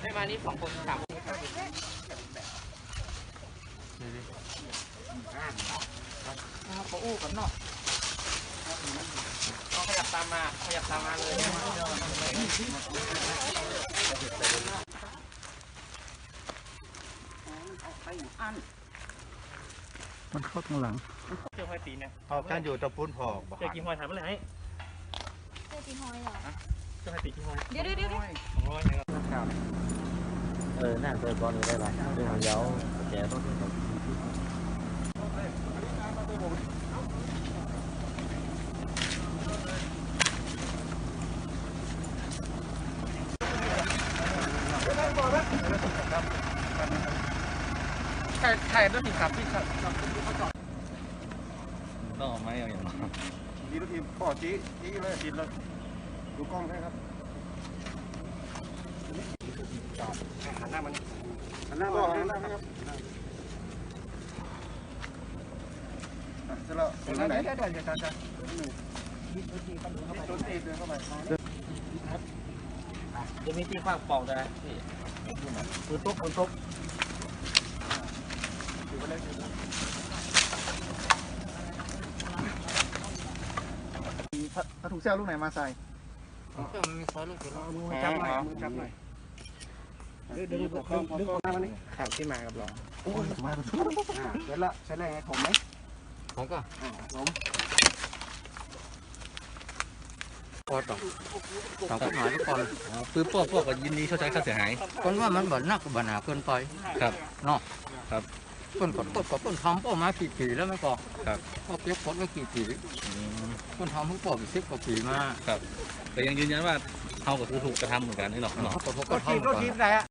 ได้มานี่สองคนสามคนเขาอู้กันเนาะเขาขยับตามมาขยับตามมาเลยมันเข้าตรงหลัง เจ้าห้อยตีเนี่ยออกกันอยู่ตะปุ้นพอกบ่เจ้ากี่ห้อยถามเมื่อไหร่เจ้าจีฮอยเหรอเจ้าห้อยตีกี่ห้อยเดี๋ยวเดี๋ยวเดี๋ยวสองร้อยนะครับเออน่าเคยบอลอยู่ได้หรอเรื่องเย้าแกต้องใช่ใช่ด้วยสิครับพี่ครับ ต้องเอาไม้เอาอย่างดีทุกทีพ่อจี้จี้เลยจี้เลยดูกล้องให้ครับหันหน้ามันหันหน้ามาหันหน้ามาครับอะเสร็จแล้วเสร็จแล้วไหนได้ได้ได้ได้โดนตีเดินเข้าไปจะมีที่ขว้างปองด้วยนะพี่ปืนตุ๊กปืนตุ๊ก ถ้าถูกเซลลูกไหนมาใส่มีซอยลูกปืนเอามือจับหน่อยมือจับหน่อยเดี๋ยวเดี๋ยวดึงกล้องกล้องหน้ามันนี่ขับที่มากับเราโอ้ยมาแล้วเสร็จละใช้แรงไงผมไหมผมก็อ่าผมพอต่อตามกฎหมายทุกคนปืนพวกพวกก็ยินดีชดใช้ค่าเสียหายคนว่ามันบ่นักบ่หนาเกินไปครับเนาะครับคนกดกดกับคนทำป้อมากี่ปีแล้วไม่พอครับก็เก็บกดไว้กี่ปีอืม คนทำเพิ่งปอกสิบกว่าปีมาครับ แต่ยังยืนยันว่าเขาก็คือถูกกระทำเหมือนกันนี่หรอกเนาะเขาก็ก็ทำทีมก่ก็อนทีมไหนอะ